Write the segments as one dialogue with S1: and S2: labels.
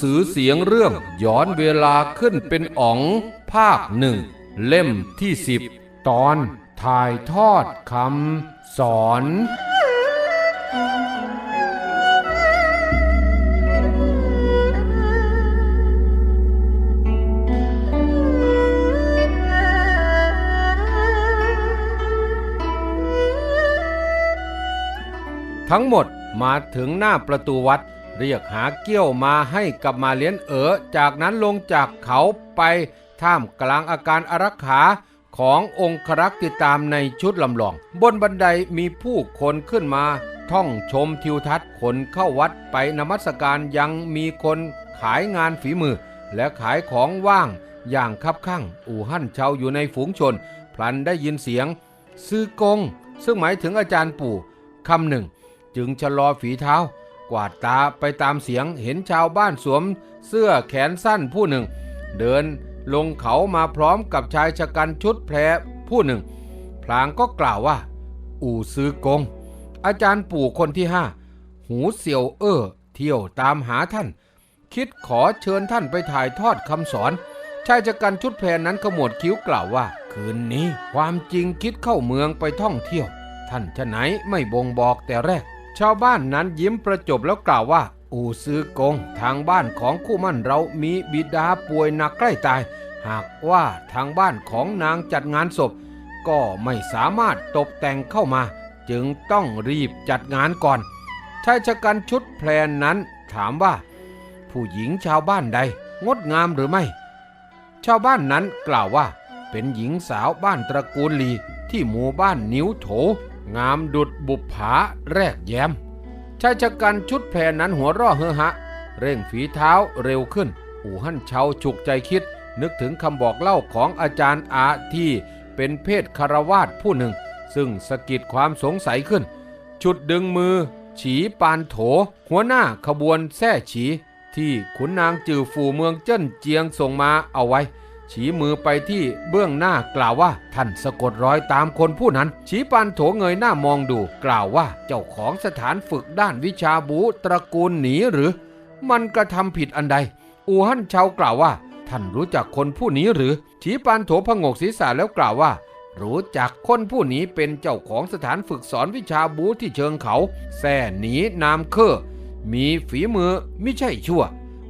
S1: สือเสียงเรื่องย้อนเวลาขึ้นเป็นอ๋อง ภาคหนึ่ง เล่มที่สิบตอนถ่ายทอดคำสอน ทั้งหมดมาถึงหน้าประตูวัด เรียกหาเกี้ยวมาให้กับมาเลี้ยนเอ๋อจากนั้นลงจากเขาไปท่ามกลางอาการอารักขาขององครักษ์ติดตามในชุดลำลอง บนบันไดมีผู้คนขึ้นมาท่องชมทิวทัศน์คนเข้าวัดไปนมัสการยังมีคนขายงานฝีมือ และขายของว่างอย่างคับข้างอู่หั่นเชาอยู่ในฝูงชน พลันได้ยินเสียง ซื้อกง ซึ่งหมายถึงอาจารย์ปู่คำหนึ่ง จึงชะลอฝีเท้า วาดตาไปตามเสียงเห็นชาวบ้านสวมเสื้อแขนสั้นผู้หนึ่ง เดินลงเขามาพร้อมกับชายชะกันชุดแพรผู้หนึ่ง พลางก็กล่าวว่า อู่ซื้อกง อาจารย์ปู่คนที่ห้าหูเสี่ยวเอ้อเที่ยวตามหาท่าน คิดขอเชิญท่านไปถ่ายทอดคำสอน ชายชะกันชุดแพรนั้นขมวดคิ้วกล่าวว่า คืนนี้ความจริงคิดเข้าเมืองไปท่องเที่ยว ท่านชะไหนไม่บ่งบอกแต่แรก ชาวบ้านนั้นยิ้มประจบแล้วกล่าวว่า อู่ซื้อกง ทางบ้านของคู่มั่นเรามีบิดาป่วยหนักใกล้ตาย หากว่าทางบ้านของนางจัดงานศพ ก็ไม่สามารถตกแต่งเข้ามา จึงต้องรีบจัดงานก่อนชายชะกันชุดแพรนั้นถามว่า ผู้หญิงชาวบ้านใด งดงามหรือไม่ ชาวบ้านนั้นกล่าวว่า เป็นหญิงสาวบ้านตระกูลลีที่หมู่บ้านนิ้วโถ งามดุดบุปผาแรกแย้มชายชะกันชุดแพรนั้นหัวร่อเฮอฮะ เร่งฝีเท้าเร็วขึ้น อู่หั่นเชาฉุกใจคิด นึกถึงคำบอกเล่าของอาจารย์อาที่เป็นเพศคารวาสผู้หนึ่ง ซึ่งสะกิดความสงสัยขึ้น ชุดดึงมือ ฉีปานโถ หัวหน้าขบวนแท่ฉี ที่ขุนนางจือฝูเมืองเจิ้นเจียงส่งมาเอาไว้ ฉีมือไปที่เบื้องหน้ากล่าวว่า ท่านสะกดรอยตามคนผู้นั้นฉีปานโถเงยหน้ามองดู กล่าวว่าเจ้าของสถานฝึกด้านวิชาบูตระกูลหนีหรือ มันกระทำผิดอันใด อูฮั่นเชากล่าวว่า ท่านรู้จักคนผู้นี้หรือฉีปานโถพงกศีรษะแล้วกล่าวว่า รู้จักคนผู้นี้เป็นเจ้าของสถานฝึกสอนวิชาบูที่เชิงเขาแส่หนีนามเคอมีฝีมือไม่ใช่ชั่ว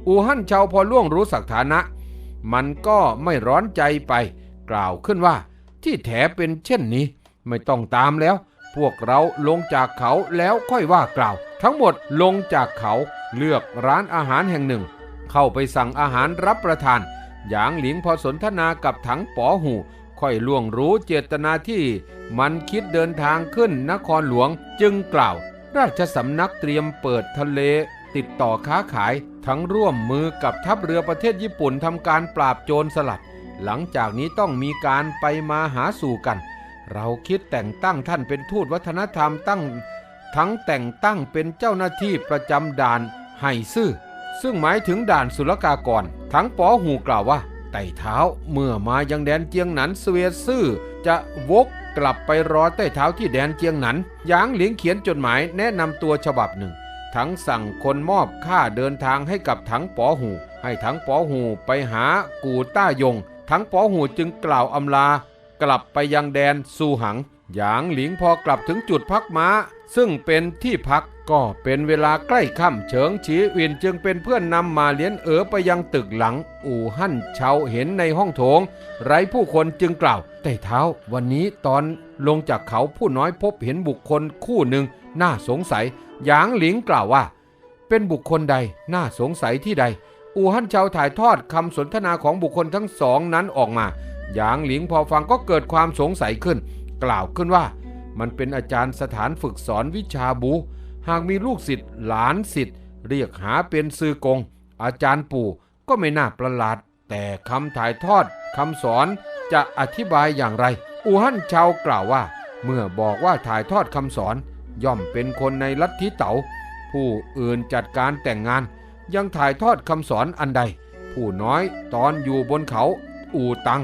S1: อูฮั่นเชาพอล่วงรู้สักฐานะ มันก็ไม่ร้อนใจไป กล่าวขึ้นว่า ที่แถเป็นเช่นนี้ ไม่ต้องตามแล้ว พวกเราลงจากเขาแล้วค่อยว่ากล่าว ทั้งหมดลงจากเขาเลือกร้านอาหารแห่งหนึ่ง เข้าไปสั่งอาหารรับประทาน หยางหลิงพอสนทนากับถังป๋อหูค่อยล่วงรู้เจตนาที่มันคิดเดินทางขึ้นนครหลวงจึงกล่าว ราชสำนักเตรียมเปิดทะเลติดต่อค้าขาย ทั้งร่วมมือกับทัพเรือประเทศญี่ปุ่นทำการปราบโจรสลัด หลังจากนี้ต้องมีการไปมาหาสู่กัน เราคิดแต่งตั้งท่านเป็นทูตวัฒนธรรมตั้ง ทั้งแต่งตั้งเป็นเจ้าหน้าที่ประจำด่านไห่ซื่อ ซึ่งหมายถึงด่านศุลกากร ทั้งปอหูกล่าวว่า ไต่เท้าเมื่อมายังแดนเจียงหนันสเวียซื่อจะวกกลับไปรอใต้เท้าที่แดนเจียงหนันหยางเหลิงเขียนจดหมายแนะนำตัวฉบับหนึ่ง ทั้งสั่งคนมอบค่าเดินทางให้กับทั้งปอหู ให้ทั้งปอหูไปหากูต้ายงทั้งปอหูจึงกล่าวอำลา กลับไปยังแดนซูหัง หยางหลิงพอกลับถึงจุดพักม้า ซึ่งเป็นที่พักก็เป็นเวลาใกล้ค่ำเฉิงฉีวินจึงเป็นเพื่อนนำมาเลี้ยนเอ๋อไปยังตึกหลัง อู่หั่นเชาเห็นในห้องโถง ไร้ผู้คนจึงกล่าวแต่เท้า วันนี้ตอนลงจากเขาผู้น้อยพบเห็นบุคคลคู่หนึ่งน่าสงสัย หยางหลิงกล่าวว่า เป็นบุคคลใดน่าสงสัยที่ใด อู่ฮั่นเชาถ่ายทอดคำสนทนาของบุคคลทั้งสองนั้นออกมา หยางหลิงพอฟังก็เกิดความสงสัยขึ้น กล่าวขึ้นว่า มันเป็นอาจารย์สถานฝึกสอนวิชาบู หากมีลูกศิษย์หลานศิษย์เรียกหาเป็นซือกง อาจารย์ปู่ก็ไม่น่าประหลาด แต่คำถ่ายทอดคำสอนจะอธิบายอย่างไร อู่ฮั่นเชากล่าวว่า เมื่อบอกว่าถ่ายทอดคำสอน ย่อมเป็นคนในลัทธิเต๋า ผู้อื่นจัดการแต่งงาน ยังถ่ายทอดคำสอนอันใด ผู้น้อยตอนอยู่บนเขาอู่ตัง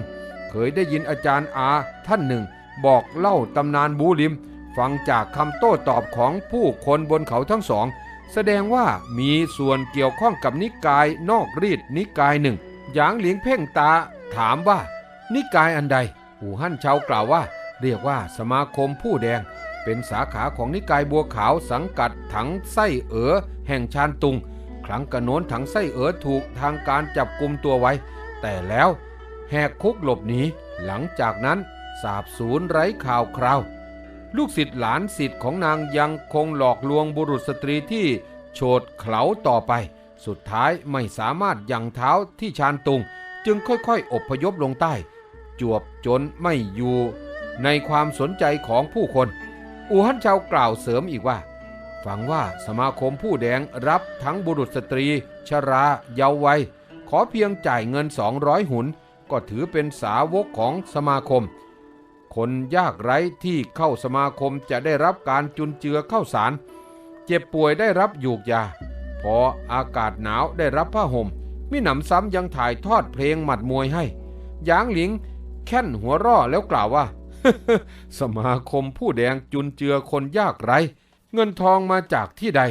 S1: เคยได้ยินอาจารย์อาท่านหนึ่ง บอกเล่าตำนานบูลิม ฟังจากคำโต้ตอบของผู้คนบนเขาทั้งสอง แสดงว่ามีส่วนเกี่ยวข้องกับนิกายนอกรีดนิกายหนึ่งหยางหลิงเพ่งตาถามว่า นิกายอันใดอู่ฮั่นเชากล่าวว่า เรียกว่าสมาคมผู้แดง เป็นสาขาของนิกายบัวขาวสังกัดถังไส้เอ๋อแห่งชานตุง ครั้งกระโน้นถังไส้เอ๋อถูกทางการจับกลุ่มตัวไว้ แต่แล้วแหกคุกหลบหนีหลังจากนั้นสาบสูญไร้ข่าวคราว ลูกศิษย์หลานศิษย์ของนางยังคงหลอกลวงบุรุษสตรีที่โฉดเขลาต่อไป สุดท้ายไม่สามารถยังเท้าที่ชานตุง จึงค่อยๆอพยพลงใต้ จวบจนไม่อยู่ในความสนใจของผู้คน อู่ฮั่นเชากล่าวเสริมอีกว่า ฟังว่าสมาคมผู้แดงรับทั้งบุรุษสตรี ชราเยาว์วัย ขอเพียงจ่ายเงิน 200 หุน ก็ถือเป็นสาวกของสมาคม คนยากไร้ที่เข้าสมาคมจะได้รับการจุนเจือเข้าสาร เจ็บป่วยได้รับยูกยา พออากาศหนาวได้รับผ้าห่มมิหนำซ้ำยังถ่ายทอดเพลงหมัดมวยให้หยางหลิงแค่นหัวร่อแล้วกล่าวว่า สมาคมผู้แดงจุนเจือคนยากไร้ เงินทองมาจากที่ใด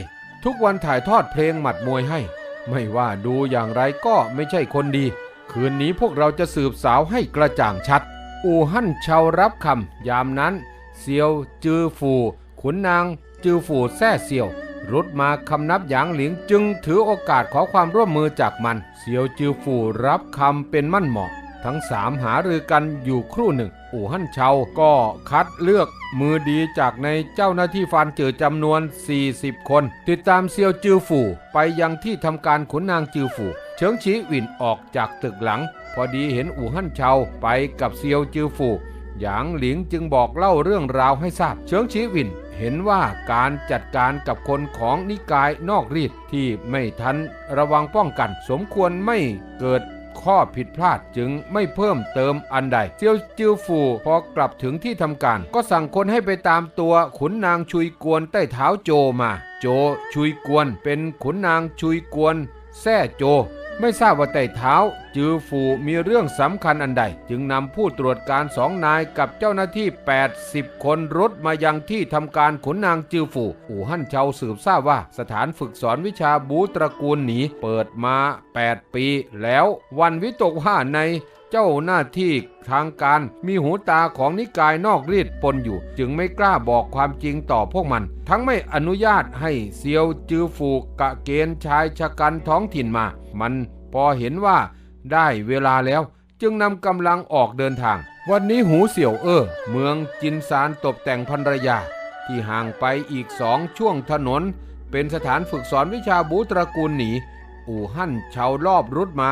S1: ทุกวันถ่ายทอดเพลงหมัดมวยให้ ไม่ว่าดูอย่างไรก็ไม่ใช่คนดี คืนนี้พวกเราจะสืบสาวให้กระจ่างชัด อู่ฮั่นเชารับคำยามนั้น เซียวจือฝูขุนนาง จือฝูแซ่เซียวรุดมาคำนับหยางหลิงจึงถือโอกาสขอความร่วมมือจากมัน เซียวจือฝูรับคำเป็นมั่นเหมาะ ทั้งสามหารือกันอยู่ครู่หนึ่ง อู่ฮั่นเชา ก็คัดเลือกมือดีจากในเจ้าหน้าที่ฟานเจอจำนวน 40 คน ติดตามเซียวจือฝูไปยังที่ทำการขุนนางจือฝูเฉิงฉีหวินออกจากตึกหลัง พอดีเห็นอู่ฮั่นเชาไปกับเซียวจือฝูหยางหลิงจึงบอกเล่าเรื่องราวให้ทราบ เฉิงฉีหวินเห็นว่าการจัดการกับคนของนิกายนอกรีดที่ไม่ทันระวังป้องกัน สมควรไม่เกิด ข้อผิดพลาดจึงไม่เพิ่มเติมอันใดเซียวจิวฟูพอกลับถึงที่ทำการ ก็สั่งคนให้ไปตามตัวขุนนางชุยกวนใต้เท้าโจมา โจชุยกวนเป็นขุนนางชุยกวน แซ่โจ ไม่ทราบว่าไต่เท้า จือฟูมีเรื่องสำคัญอันใด จึงนำผู้ตรวจการสองนายกับเจ้าหน้าที่ 80 คนรถมายังที่ทำการขุนนางจือฟูอู่ฮั่นเชาสืบทราบว่า สถานฝึกสอนวิชาบูตระกูลหนีเปิดมา 8 ปีแล้ว วันวิตกว่าใน เจ้าหน้าที่ทางการมีหูตาของนิกายนอกรีดปนอยู่ จึงไม่กล้าบอกความจริงต่อพวกมัน ทั้งไม่อนุญาตให้เซียวจือฟูกะเกณฑ์ชายชะกันท้องถิ่นมา มันพอเห็นว่าได้เวลาแล้ว จึงนำกำลังออกเดินทาง วันนี้หูเสี่ยวเออเมืองจินซานตกแต่งภรรยา ที่ห่างไปอีกสองช่วงถนน เป็นสถานฝึกสอนวิชาบูตระกูลหนีอู่ฮั่นชาวรอบรุดมา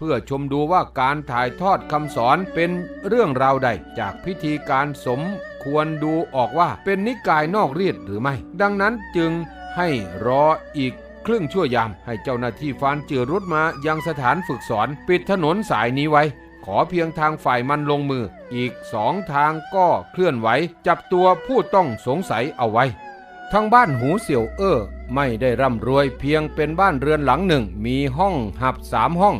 S1: พื่อชมดูว่าการถ่ายทอดคำสอนเป็นเรื่องราวใด จากพิธีการสมควรดูออกว่าเป็นนิกายนอกรีดหรือไม่ ดังนั้นจึงให้รออีกครึ่งชั่วยาม ให้เจ้าหน้าที่ฟานเจือรุดมายังสถานฝึกสอน ปิดถนนสายนี้ไว้ ขอเพียงทางฝ่ายมันลงมือ อีกสองทางก็เคลื่อนไหว จับตัวผู้ต้องสงสัยเอาไว้ทางบ้านหูเสี่ยวเอ้อไม่ได้ร่ำรวยเพียงเป็นบ้านเรือนหลังหนึ่ง มีห้องหับสามห้อง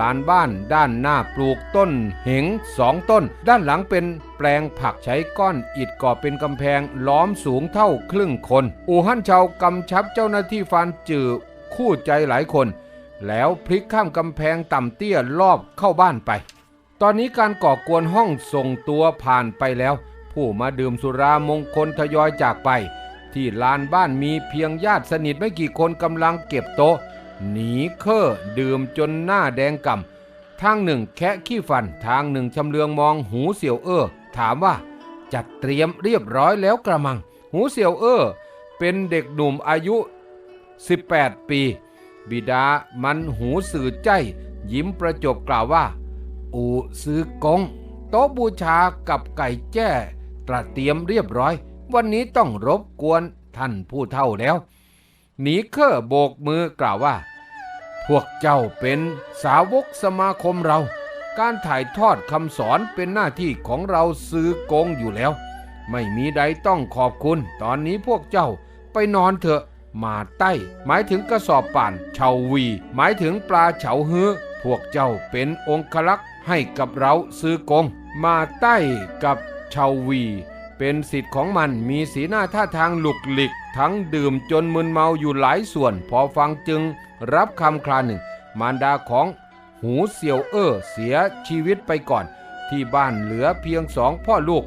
S1: ลานบ้านด้านหน้าปลูกต้นเหงสองต้น ด้านหลังเป็นแปลงผักใช้ก้อนอิฐก่อเป็นกำแพงล้อมสูงเท่าครึ่งคน อู่ฮั่นชาวกำชับเจ้าหน้าที่ฟานจือคู่ใจหลายคน แล้วพลิกข้ามกำแพงต่ำเตี้ยรอบเข้าบ้านไป ตอนนี้การก่อกวนห้องส่งตัวผ่านไปแล้ว ผู้มาดื่มสุรามงคลทยอยจากไป ที่ลานบ้านมีเพียงญาติสนิทไม่กี่คนกำลังเก็บโต๊ะ หนีเคร่อดื่มจนหน้าแดงก่ำทางหนึ่งแคะขี้ฟันทางหนึ่งชำเลืองมองหูเสี่ยวเอ้อถามว่า จัดเตรียมเรียบร้อยแล้วกระมัง หูเสี่ยวเอ้อเป็นเด็กหนุ่มอายุ 18 ปี บิดามันหูสื่อใจ ยิ้มประจบกล่าวว่า อูซื้อกง โต๊ะบูชากับไก่แจ้ตระเตรียมเรียบร้อย วันนี้ต้องรบกวนท่านผู้เท่าแล้ว หนีเคร่อโบกมือกล่าวว่า พวกเจ้าเป็นสาวกสมาคมเรา การถ่ายทอดคำสอนเป็นหน้าที่ของเราซื้อกงอยู่แล้ว ไม่มีใดต้องขอบคุณ ตอนนี้พวกเจ้าไปนอนเถอะ มาใต้ หมายถึงกระสอบป่านเฉาวี หมายถึงปลาเฉาเฮือพวกเจ้าเป็นองคลักษ์ให้กับเราซื้อกง มาใต้กับเฉาวี เป็นสิทธิ์ของมันมีสีหน้าท่าทางหลุกหลิก ทั้งดื่มจนมึนเมาอยู่หลายส่วน พอฟังจึงรับคำคลาหนึ่ง มารดาของหูเสี่ยวเอ้อเสียชีวิตไปก่อน ที่บ้านเหลือเพียงสองพ่อลูก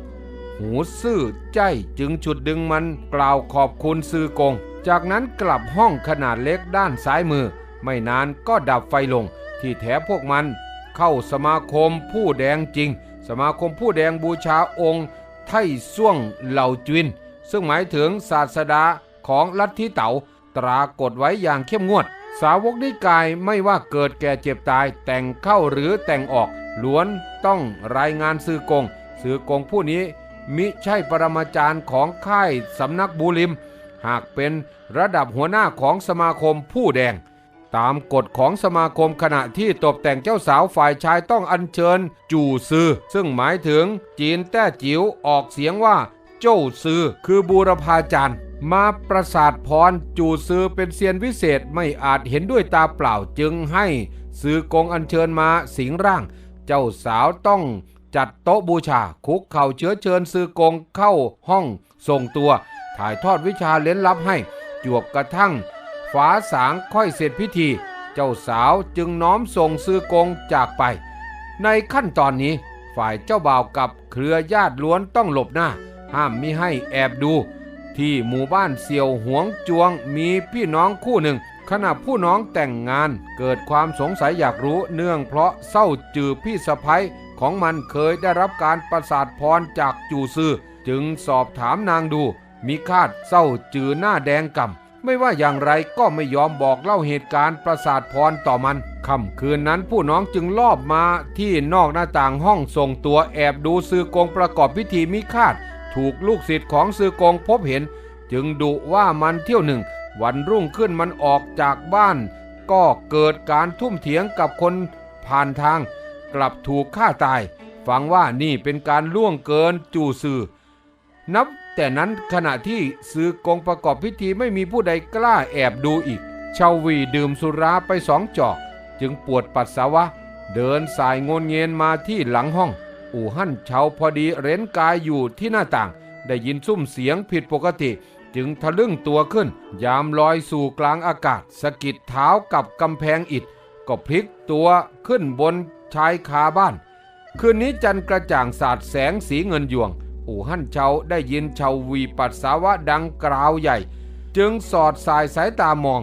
S1: หูซื่อใจจึงฉุดดึงมันกล่าวขอบคุณซื่อกง จากนั้นกลับห้องขนาดเล็กด้านซ้ายมือ ไม่นานก็ดับไฟลง ที่แท้พวกมัน เข้าสมาคมผู้แดงจริง สมาคมผู้แดงบูชาองค์ ไท่ซ่วงเหล่าจวิน ซึ่งหมายถึงศาสดาของลัทธิเต๋าตรากฏไว้อย่างเข้มงวด สาวกนิกายไม่ว่าเกิดแก่เจ็บตายแต่งเข้าหรือแต่งออกล้วนต้องรายงานซื้อกงซื้อกงผู้นี้ มิใช่ปรมาจารย์ของค่ายสำนักบูริม หากเป็นระดับหัวหน้าของสมาคมผู้แดง ตามกฎของสมาคมขณะที่ตกแต่งเจ้าสาวฝ่ายชายต้องอัญเชิญ จู่ซือ ซึ่งหมายถึงจีนแต้จิ๋วออกเสียงว่า เจ้าซือคือบูรพาจารย์ มาประสาทพรจู่ซือเป็นเซียนวิเศษไม่อาจเห็นด้วยตาเปล่าจึงให้ซือกงอัญเชิญมาสิงร่าง เจ้าสาวต้องจัดโต๊ะบูชาคุกเข่าเชื้อเชิญซือกงเข้าห้องส่งตัว ถ่ายทอดวิชาเล้นลับให้ จวบกระทั่งฝาสางค่อยเสร็จพิธี เจ้าสาวจึงน้อมส่งซือกงจากไป ในขั้นตอนนี้ฝ่ายเจ้าบ่าวกับเครือญาติล้วนต้องหลบหน้า ห้ามมิให้แอบดู ที่หมู่บ้านเสี่ยวหวงจวงมีพี่น้องคู่หนึ่ง ขณะผู้น้องแต่งงานเกิดความสงสัยอยากรู้เนื่องเพราะเศร้าจือพี่สะพ้ยของมันเคยได้รับการประสาทพรจากจูซือ จึงสอบถามนางดู มีคาดเศร้าจือหน้าแดงก่ำไม่ว่าอย่างไรก็ไม่ยอมบอกเล่าเหตุการณ์ประสาทพรต่อมันค่ำคืนนั้นผู้น้องจึงลอบมาที่นอกหน้าต่างห้องส่งตัวแอบดูซือกงประกอบพิธีมิคาด ถูกลูกศิษย์ของซือกงพบเห็น จึงดุว่ามันเที่ยวหนึ่ง วันรุ่งขึ้นมันออกจากบ้าน ก็เกิดการทุ่มเถียงกับคนผ่านทาง กลับถูกฆ่าตาย ฟังว่านี่เป็นการล่วงเกินจูซือนับแต่นั้นขณะที่ซื้อกงประกอบพิธีไม่มีผู้ใดกล้าแอบดูอีก ชาววีดื่มสุราไปสองจอก จึงปวดปัสสาวะ เดินสายงนเงียนมาที่หลังห้อง อู่หั่นเชาพอดีเร้นกายอยู่ที่หน้าต่าง ได้ยินซุ้มเสียงผิดปกติ จึงทะลึ่งตัวขึ้น ยามลอยสู่กลางอากาศสะกิดเท้ากับกำแพงอิฐ ก็พลิกตัวขึ้นบนชายคาบ้าน คืนนี้จันกระจ่างสาดแสงสีเงินยวง อู่หั่นเชาได้ยินชาววีปัสสาวะดังกราวใหญ่ จึงสอดสายสายตามอง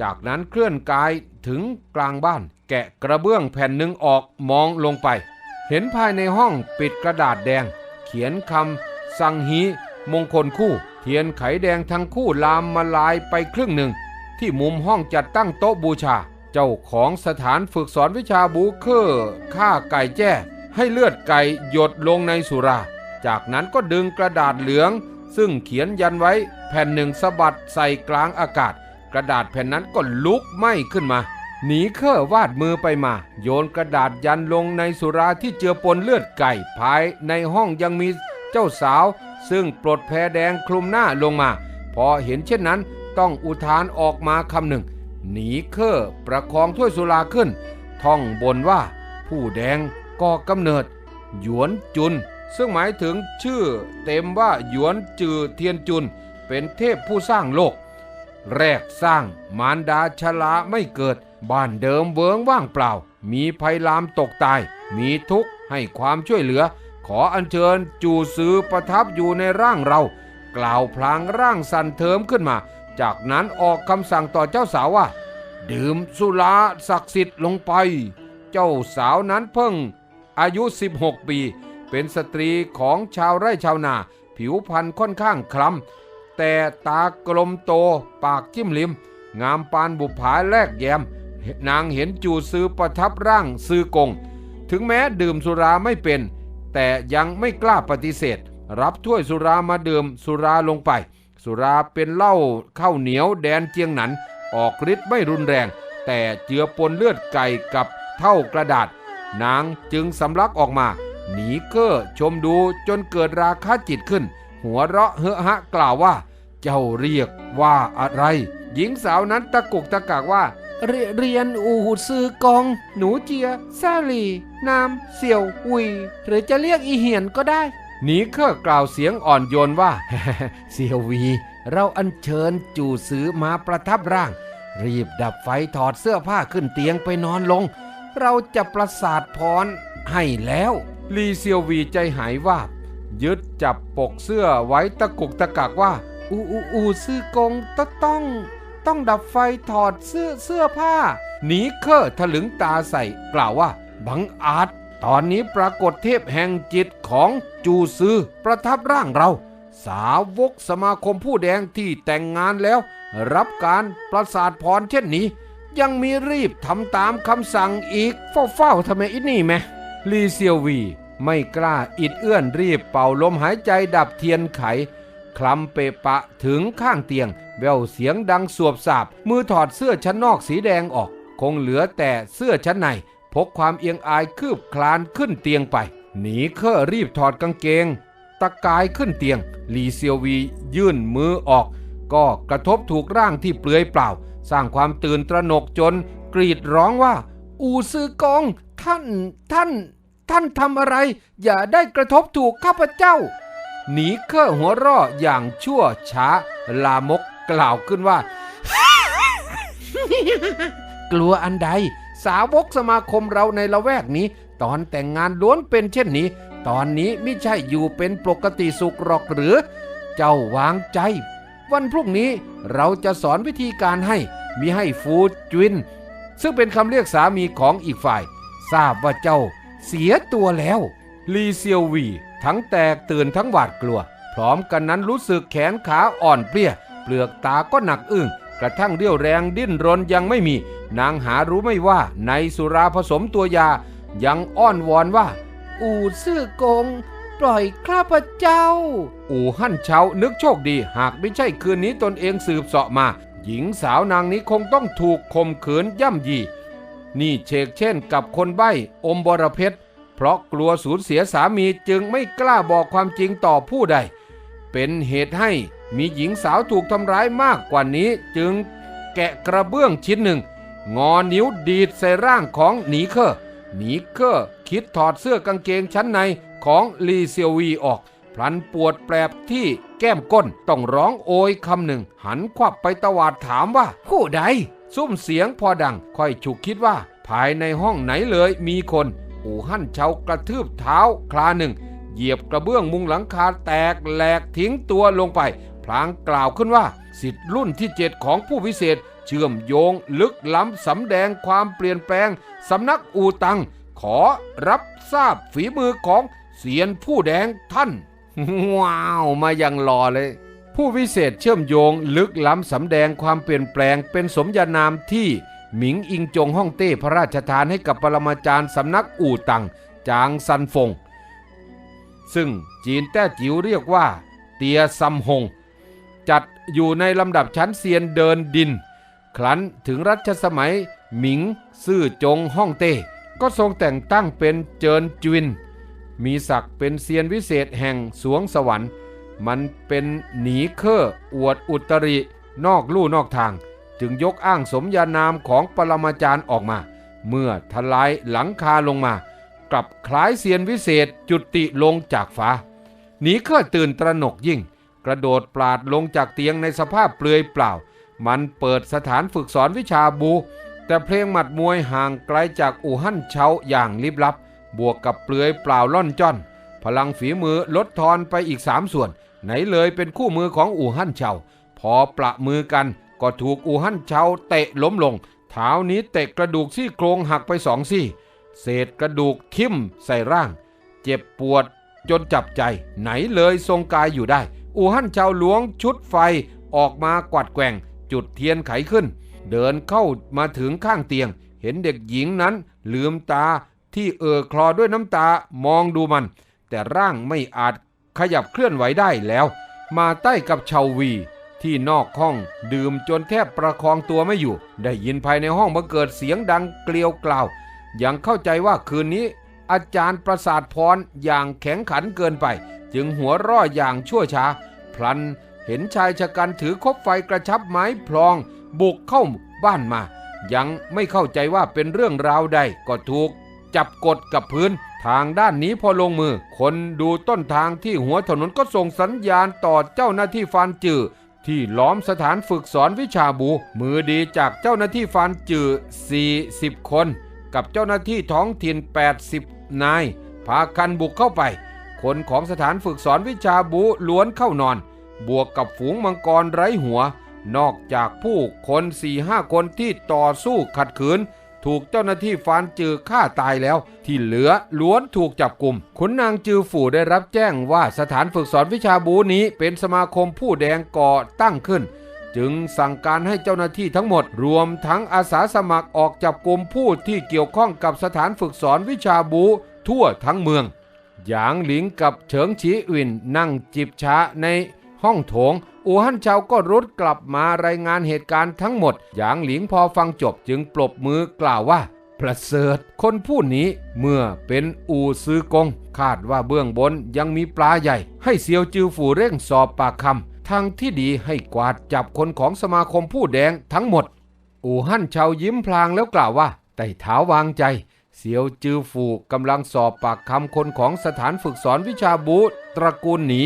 S1: จากนั้นเคลื่อนกายถึงกลางบ้าน แกะกระเบื้องแผ่นหนึ่งออกมองลงไป เห็นภายในห้องปิดกระดาษแดง เขียนคำสังฮีมงคลคู่ เทียนไขแดงทั้งคู่ลามมาลายไปครึ่งหนึ่ง ที่มุมห้องจัดตั้งโต๊ะบูชา เจ้าของสถานฝึกสอนวิชาบูเคอร์ฆ่าไก่แจ้ ให้เลือดไก่หยดลงในสุรา จากนั้นก็ดึงกระดาษเหลือง ซึ่งเขียนยันไว้แผ่นหนึ่งสะบัดใส่กลางอากาศ กระดาษแผ่นนั้นก็ลุกไหม้ขึ้นมา หนีเครื่อวาดมือไปมา โยนกระดาษยันลงในสุราที่เจือปนเลือดไก่ภายในห้องยังมีเจ้าสาว ซึ่งปลดแพรแดงคลุมหน้าลงมา พอเห็นเช่นนั้นต้องอุทานออกมาคำหนึ่ง หนีเครื่อประคองถ้วยสุราขึ้น ท่องบนว่า ผู้แดงก่อกำเนิด หยวนจุน ซึ่งหมายถึงชื่อเต็มว่าหยวนจือเทียนจุน เป็นเทพผู้สร้างโลก แรกสร้างมารดาชลาไม่เกิด บ้านเดิมเวิงว่างเปล่า มีภัยลามตกตาย มีทุกข์ให้ความช่วยเหลือ ขออัญเชิญจูซือประทับอยู่ในร่างเรา กล่าวพลางร่างสั่นเทิมขึ้นมา จากนั้นออกคำสั่งต่อเจ้าสาวว่า ดื่มสุราศักดิ์สิทธิ์ลงไป เจ้าสาวนั้นเพิ่ง อายุ 16 ปี เป็นสตรีของชาวไร่ชาวนา ผิวพรรณค่อนข้างคล้ำแต่ตากลมโตปากจิ้มลิม งามปานบุผาแลกแยม นางเห็นจูซื้อประทับร่างซื้อกง ถึงแม้ดื่มสุราไม่เป็น แต่ยังไม่กล้าปฏิเสธ รับถ้วยสุรามาดื่มสุราลงไป สุราเป็นเหล้าข้าวเหนียวแดนเจียงหนัน ออกฤทธิ์ไม่รุนแรง แต่เจือปนเลือดไก่กับเท่ากระดาษ นางจึงสำลักออกมา หนีเก้อชมดูจนเกิดราคะจิตขึ้น หัวเราะเฮอะฮะกล่าวว่า เจ้าเรียกว่าอะไร หญิงสาวนั้นตะกุกตะกากว่า เรเรียนอู่ซือกอง หนูเจียซาลี นาม เสี่ยวอุยหรือจะเรียกอีเหียนก็ได้หนีเคอกล่าวเสียงอ่อนโยนว่าเซียววี เราอัญเชิญจู่ซื้อมาประทับร่าง รีบดับไฟถอดเสื้อผ้าขึ้นเตียงไปนอนลง เราจะประสาทพรให้แล้วลีเซียววีใจหายวาบยึดจับปกเสื้อไว้ตะกุกตะกักว่า อูอูอูซื้อกงตต้อง ต้องดับไฟถอดเสื้อเสื้อผ้า หนีเคอถลึงตาใส่กล่าวว่า บังอาจ ตอนนี้ปรากฏเทพแห่งจิตของจูซือประทับร่างเรา สาวกสมาคมผู้แดงที่แต่งงานแล้ว รับการประสาทพรเช่นนี้ ยังมีรีบทำตามคำสั่งอีก เฝ้าเฝ้าๆทำไมอินี่แม่ลีเซียววี ไม่กล้าอิดเอื้อนรีบเป่าลมหายใจดับเทียนไข คลำเปะปะถึงข้างเตียง แววเสียงดังสวบสาบ มือถอดเสื้อชั้นนอกสีแดงออก คงเหลือแต่เสื้อชั้นในพกความเอียงอายคืบคลานขึ้นเตียงไป หนีเคร่อรีบถอดกางเกง ตะกายขึ้นเตียงลีเซียววียื่นมือออก ก็กระทบถูกร่างที่เปลือยเปล่า สร้างความตื่นตระหนกจน กรีดร้องว่า อูซือกอง ท่าน ท่าน ท่านทำอะไร อย่าได้กระทบถูกข้าพเจ้า หนีเคร่อหัวร่ออย่างชั่วช้าลามกกล่าวขึ้นว่า กลัวอันใด สาวกสมาคมเราในละแวกนี้ ตอนแต่งงานล้วนเป็นเช่นนี้ ตอนนี้ไม่ใช่อยู่เป็นปกติสุขหรอกหรือ เจ้าวางใจ วันพรุ่งนี้เราจะสอนวิธีการให้มีให้ฟูจวินซึ่งเป็นคำเรียกสามีของอีกฝ่าย ทราบว่าเจ้าเสียตัวแล้ว ลีเซียววี ทั้งแตกตื่นทั้งหวาดกลัว พร้อมกันนั้นรู้สึกแขนขาอ่อนเพลียเปลือกตาก็หนักอึ้งกระทั่งเรี่ยวแรงดิ้นรนยังไม่มี นางหารู้ไม่ว่าในสุราผสมตัวยา ยังอ้อนวอนว่า อู่ซื่อกง ปล่อยข้าพเจ้า อู่หั่นเชานึกโชคดี หากไม่ใช่คืนนี้ตนเองสืบเสาะมา หญิงสาวนางนี้คงต้องถูกข่มขืนย่ำยี นี่เชกเช่นกับคนใบ้อมบรเพชร เพราะกลัวสูญเสียสามีจึงไม่กล้าบอกความจริงต่อผู้ใด เป็นเหตุให้มีหญิงสาวถูกทำร้ายมากกว่านี้จึงแกะกระเบื้องชิ้นหนึ่ง งอนิ้วดีดใส่ร่างของหนีเคอร์หนีเคอร์คิดถอดเสื้อกางเกงชั้นในของลีเซียววีออก พลันปวดแปรบที่แก้มก้นต้องร้องโอยคำหนึ่ง หันควับไปตวาดถามว่า ผู้ใด ซุ้มเสียงพอดังค่อยฉุกคิดว่า ภายในห้องไหนเลยมีคน อู่หั่นเชากระทืบเท้าคลาหนึ่ง เหยียบกระเบื้องมุงหลังคาแตกแหลกทิ้งตัวลงไป พลางกล่าวขึ้นว่า สิทธิ์รุ่นที่เจ็ดของผู้วิเศษ เชื่อมโยงลึกล้ำสำแดงความเปลี่ยนแปลงสำนักอูตัง ขอรับทราบฝีมือของเสียนผู้แดงท่าน ว้าวมาอย่างหล่อเลยผู้วิเศษเชื่อมโยงลึกล้ำสำแดงความเปลี่ยนแปลงเป็นสมญานามที่ หมิงอิงจงฮ่องเต้พระราชทานให้กับปรมาจารย์สำนักอู่ตังจางซันฟง ซึ่งจีนแต้จิ๋วเรียกว่า เตียซัมฮงจัดอยู่ในลำดับชั้นเซียนเดินดิน ครั้นถึงรัชสมัยหมิงซื่อจงฮ่องเต้ก็ทรงแต่งตั้งเป็นเจินจวิน มีศักดิ์เป็นเซียนวิเศษแห่งสวงสวรรค์ มันเป็นหนีเคร่ออวดอุตริ นอกลู่นอกทาง จึงยกอ้างสมญานามของปรมาจารย์ออกมา เมื่อทลายหลังคาลงมา กลับคล้ายเซียนวิเศษจุติลงจากฟ้า หนีเคร่อตื่นตระหนกยิ่ง กระโดดปลาดลงจากเตียงในสภาพเปลือยเปล่า มันเปิดสถานฝึกสอนวิชาบู แต่เพลงหมัดมวยห่างไกลจากอู่ฮั่นเฉาอย่างลิบลับบวกกับเปลือยเปล่าล่อนจ้อน พลังฝีมือลดทอนไปอีกสามส่วน ไหนเลยเป็นคู่มือของอู่ฮั่นเฉาพอประมือกัน ก็ถูกอู่ฮั่นเฉาเตะล้มลง เท้านี้เตะกระดูกซี่โครงหักไปสองซี่ เศษกระดูกทิ่มใส่ร่าง เจ็บปวดจนจับใจ ไหนเลยทรงกายอยู่ได้ อู่ฮั่นเฉาหลวงชุดไฟออกมากวัดแกว่ง จุดเทียนไขขึ้น เดินเข้ามาถึงข้างเตียง เห็นเด็กหญิงนั้นลืมตาที่เอ่อคลอด้วยน้ำตามองดูมัน แต่ร่างไม่อาจขยับเคลื่อนไหวได้แล้ว มาใต้กับชาววี ที่นอกห้อง ดื่มจนแทบประคองตัวไม่อยู่ ได้ยินภายในห้องบังเกิดเสียงดังเกลียวกล่าว ยังเข้าใจว่าคืนนี้ อาจารย์ประสาทพรอย่างแข็งขันเกินไป จึงหัวร่ออย่างชั่วช้า พลันเห็นชายชะกันถือคบไฟกระชับไม้พลอง บุกเข้าบ้านมา ยังไม่เข้าใจว่าเป็นเรื่องราวใดก็ถูก จับกดกับพื้นทางด้านนี้พอลงมือ คนดูต้นทางที่หัวถนนก็ส่งสัญญาณต่อเจ้าหน้าที่ฟานจือ ที่ล้อมสถานฝึกสอนวิชาบู มือดีจากเจ้าหน้าที่ฟานจือ 40 คน กับเจ้าหน้าที่ท้องถิ่น 80 นาย พากันบุกเข้าไป คนของสถานฝึกสอนวิชาบูล้วนเข้านอน บวกกับฝูงมังกรไร้หัว นอกจากผู้คนสี่ห้าคนที่ต่อสู้ขัดขืน ถูกเจ้าหน้าที่ฟานจือฆ่าตายแล้ว ที่เหลือล้วนถูกจับกลุ่มขุนนางจือฝูได้รับแจ้งว่าสถานฝึกสอนวิชาบูนี้เป็นสมาคมผู้แดงก่อตั้งขึ้น จึงสั่งการให้เจ้าหน้าที่ทั้งหมด รวมทั้งอาสาสมัครออกจับกลุ่มผู้ที่เกี่ยวข้องกับสถานฝึกสอนวิชาบูทั่วทั้งเมืองหยางหลิงกับเฉิงฉีอินนั่งจิบชาใน ห้องโถง อู่ฮั่นเชาก็รุดกลับมารายงานเหตุการณ์ทั้งหมด หยางหลิงพอฟังจบจึงปรบมือกล่าวว่า ประเสริฐ คนผู้นี้เมื่อเป็นอู่ซื้อกง คาดว่าเบื้องบนยังมีปลาใหญ่ ให้เซียวจือฝูเร่งสอบปากคำทางที่ดีให้กวาดจับคนของสมาคมผู้แดงทั้งหมด อู่ฮั่นเชายิ้มพลางแล้วกล่าวว่าไต่เท้าวางใจเสียวจือฟูกำลังสอบปากคำคนของสถานฝึกสอนวิชาบูตระกูลหนี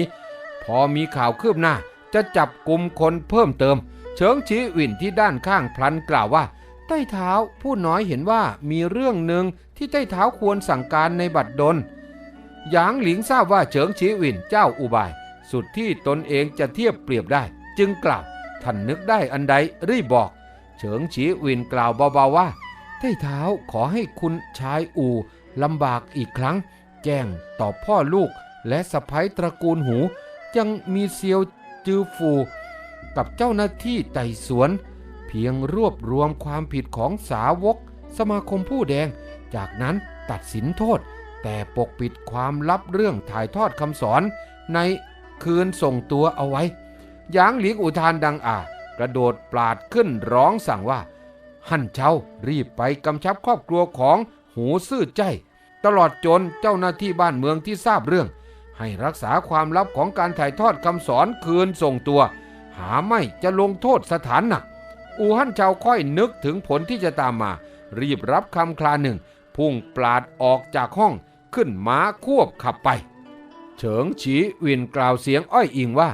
S1: อมีข่าวคืบหน้า จะจับกลุ่มคนเพิ่มเติม เฉิงชีวินที่ด้านข้างพลันกล่าวว่า ใต้เท้าผู้น้อยเห็นว่ามีเรื่องหนึ่งที่ใต้เท้าควรสั่งการในบัดดลหยางหลิงทราบว่าเฉิงชีวินเจ้าอุบาย สุดที่ตนเองจะเทียบเปรียบได้ จึงกล่าวท่านนึกได้อันใดรีบบอก เฉิงชีวินกล่าวเบาๆว่าใต้เท้าขอให้คุณชายอู่ลำบากอีกครั้ง แจ้งต่อพ่อลูกและสะพ้ยตระกูลหู ยังมีเซียวจือฟูกับเจ้าหน้าที่ไต่สวน เพียงรวบรวมความผิดของสาวกสมาคมผู้แดง จากนั้นตัดสินโทษ แต่ปกปิดความลับเรื่องถ่ายทอดคำสอนในคืนส่งตัวเอาไว้หยางหลิงอุทานดังอ่ากระโดดปราดขึ้นร้องสั่งว่า ฮั่นเชารีบไปกำชับครอบครัวของหูซื่อใจ ตลอดจนเจ้าหน้าที่บ้านเมืองที่ทราบเรื่อง ให้รักษาความลับของการถ่ายทอดคำสอนคืนส่งตัว หาไม่จะลงโทษสถานหนัก อูฮั่นเชาค่อยนึกถึงผลที่จะตามมา รีบรับคำคลาหนึ่ง พุ่งปลาดออกจากห้องขึ้นม้าควบขับไป เฉิงฉีวินกล่าวเสียงอ้อยอิงว่า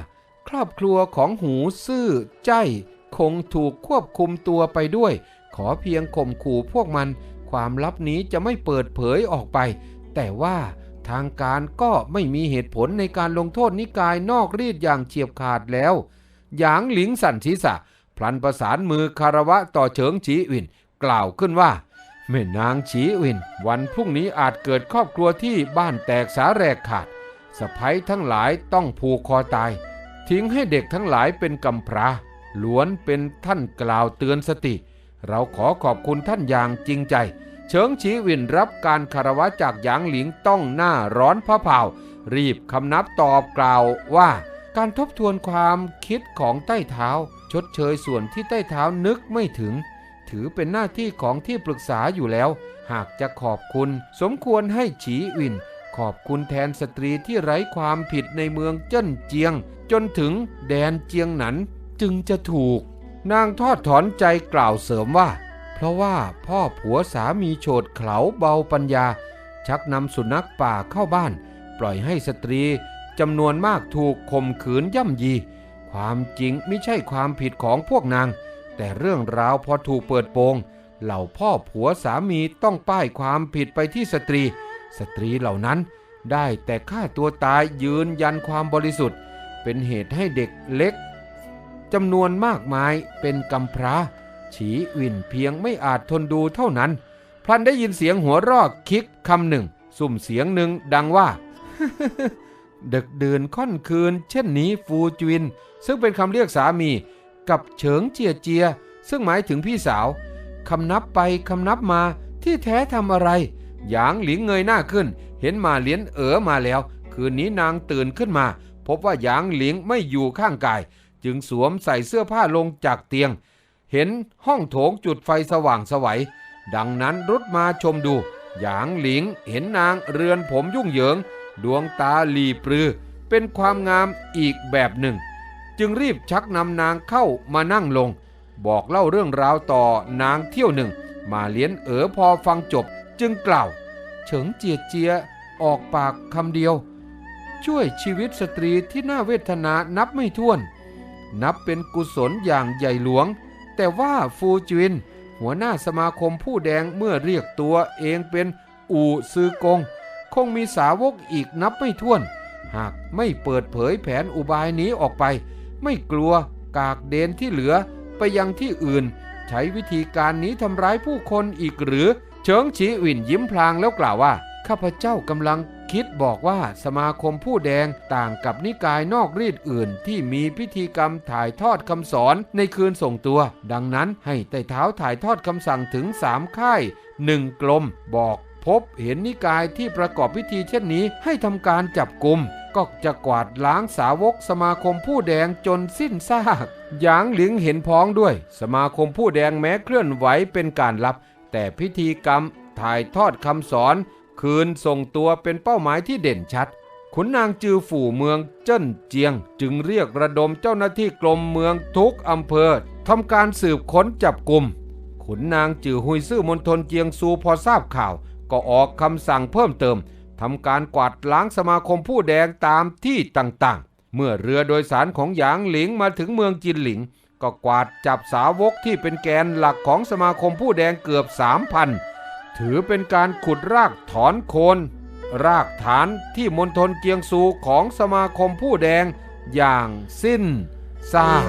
S1: ครอบครัวของหูซื่อใจ คงถูกควบคุมตัวไปด้วย ขอเพียงข่มขู่พวกมัน ความลับนี้จะไม่เปิดเผยออกไป แต่ว่า ทางการก็ไม่มีเหตุผลในการลงโทษนิกายนอกรีดอย่างเฉียบขาดแล้ว หยางหลิงสันศีษะ พลันประสานมือคารวะต่อเฉิงฉีอินกล่าวขึ้นว่าแม่นางฉีอิน วันพรุ่งนี้อาจเกิดครอบครัวที่บ้านแตกสาแรกขาดสะพ้ยทั้งหลายต้องผูกคอตาย ทิ้งให้เด็กทั้งหลายเป็นกำพร้าล้วนเป็นท่านกล่าวเตือนสติ เราขอขอบคุณท่านอย่างจริงใจ เฉิงฉีวินรับการคารวะจากหยางหลิงต้องหน้าร้อนพระเผารีบคำนับตอบกล่าวว่า การทบทวนความคิดของใต้เท้า ชดเชยส่วนที่ใต้เท้านึกไม่ถึง ถือเป็นหน้าที่ของที่ปรึกษาอยู่แล้ว หากจะขอบคุณ สมควรให้ฉีวิน ขอบคุณแทนสตรีที่ไร้ความผิดในเมืองเจิ้นเจียง จนถึงแดนเจียงหนันจึงจะถูก นางทอดถอนใจกล่าวเสริมว่า เพราะว่าพ่อผัวสามีโฉดเขลาเบาปัญญา ชักนำสุนัขป่าเข้าบ้าน ปล่อยให้สตรีจำนวนมากถูกข่มขืนย่ำยี ความจริงไม่ใช่ความผิดของพวกนาง แต่เรื่องราวพอถูกเปิดโปง เหล่าพ่อผัวสามีต้องป้ายความผิดไปที่สตรี สตรีเหล่านั้นได้แต่ฆ่าตัวตายยืนยันความบริสุทธิ์ เป็นเหตุให้เด็กเล็กจำนวนมากมายเป็นกำพร้า ฉีวินเพียงไม่อาจทนดูเท่านั้น พลันได้ยินเสียงหัวรอกคิกคำหนึ่ง สุ่มเสียงหนึ่งดังว่า ดึกดื่นค่อนคืน เช่นนี้ฟูจวิน ซึ่งเป็นคำเรียกสามี กับเฉิงเจียเจีย ซึ่งหมายถึงพี่สาวคำนับไปคำนับมาที่แท้ทำอะไร หยางหลิงเงยหน้าขึ้น เห็นมาเลียนเอ๋อมาแล้ว คืนนี้นางตื่นขึ้นมา พบว่าหยางหลิงไม่อยู่ข้างกาย จึงสวมใส่เสื้อผ้าลงจากเตียง เห็นห้องโถงจุดไฟสว่างสวัย ดังนั้นรุดมาชมดู หยางหลิงเห็นนางเรือนผมยุ่งเหยิง ดวงตาหลีปรือ เป็นความงามอีกแบบหนึ่ง จึงรีบชักนำนางเข้ามานั่งลง บอกเล่าเรื่องราวต่อนางเที่ยวหนึ่ง มาเลี้ยนเอ๋อพอฟังจบจึงกล่าว เฉิงเจียเจียออกปากคำเดียว ช่วยชีวิตสตรีที่น่าเวทนานับไม่ถ้วน นับเป็นกุศลอย่างใหญ่หลวง แต่ว่าฟูจิน หัวหน้าสมาคมผู้แดงเมื่อเรียกตัวเองเป็นอู่ซือกง คงมีสาวกอีกนับไม่ถ้วน หากไม่เปิดเผยแผนอุบายนี้ออกไป ไม่กลัวกากเดนที่เหลือไปยังที่อื่น ใช้วิธีการนี้ทำร้ายผู้คนอีกหรือ เฉิงฉีวินยิ้มพลางแล้วกล่าวว่า ข้าพเจ้ากำลัง คิดบอกว่าสมาคมผู้แดงต่างกับนิกายนอกรีดอื่น ที่มีพิธีกรรมถ่ายทอดคำสอนในคืนส่งตัว ดังนั้นให้ไต่เท้าถ่ายทอดคำสั่งถึงสามค่ายหนึ่งกลมบอกพบเห็นนิกายที่ประกอบพิธีเช่นนี้ให้ทำการจับกลุ่มก็จะกวาดล้างสาวกสมาคมผู้แดงจนสิ้นซากหยางหลิงเห็นพ้องด้วย สมาคมผู้แดงแม้เคลื่อนไหวเป็นการลับ แต่พิธีกรรมถ่ายทอดคำสอน คืนส่งตัวเป็นเป้าหมายที่เด่นชัด ขุนนางจือฝู่เมืองเจิ้นเจียง จึงเรียกระดมเจ้าหน้าที่กรมเมืองทุกอำเภอทำการสืบค้นจับกลุ่มขุนนางจือหุยซื่อมณฑลเจียงซูพอทราบข่าว ก็ออกคำสั่งเพิ่มเติมทำการกวาดล้างสมาคมผู้แดงตามที่ต่างๆ เมื่อเรือโดยสารของหยางหลิงมาถึงเมืองจินหลิง ก็กวาดจับสาวกที่เป็นแกนหลักของสมาคมผู้แดงเกือบ3,000 ถือเป็นการขุดรากถอนโคน รากฐานที่มณฑลเกียงซูของสมาคมผู้แดงอย่างสิ้นซาก